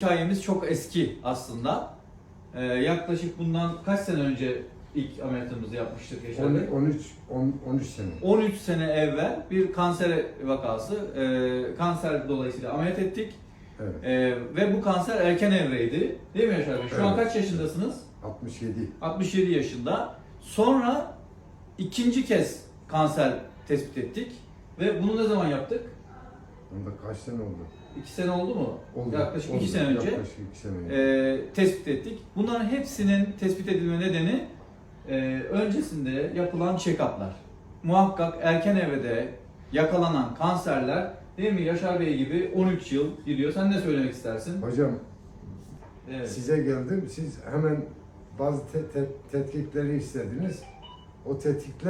hikayemiz çok eski aslında. Ee, yaklaşık bundan kaç sene önce ilk ameliyatımızı yapmıştık Yaşar Bey? 13 10 13 sene. 13 sene evvel bir kanser vakası, e, kanser dolayısıyla ameliyat ettik. Evet. E, ve bu kanser erken evreydi. Değil mi Yaşar Bey? Şu an Evet. kaç yaşındasınız? 67. 67 yaşında. Sonra ikinci kez kanser tespit ettik. Ve bunu ne zaman yaptık? Onda kaç sene oldu? 2 sene oldu mu? Oldu. Yaklaşık oldu. 2 sene önce. Yaklaşık 2 sene önce. e, tespit ettik. Bunların hepsinin tespit edilme nedeni e, öncesinde yapılan check-up'lar. Muhakkak erken evrede yakalanan kanserler değil mi Yaşar Bey gibi 13 yıl gidiyor. Sen ne söylemek istersin? Hocam Evet. size geldim. Siz hemen bazı te- te- tetkikleri istediniz. O tetkikler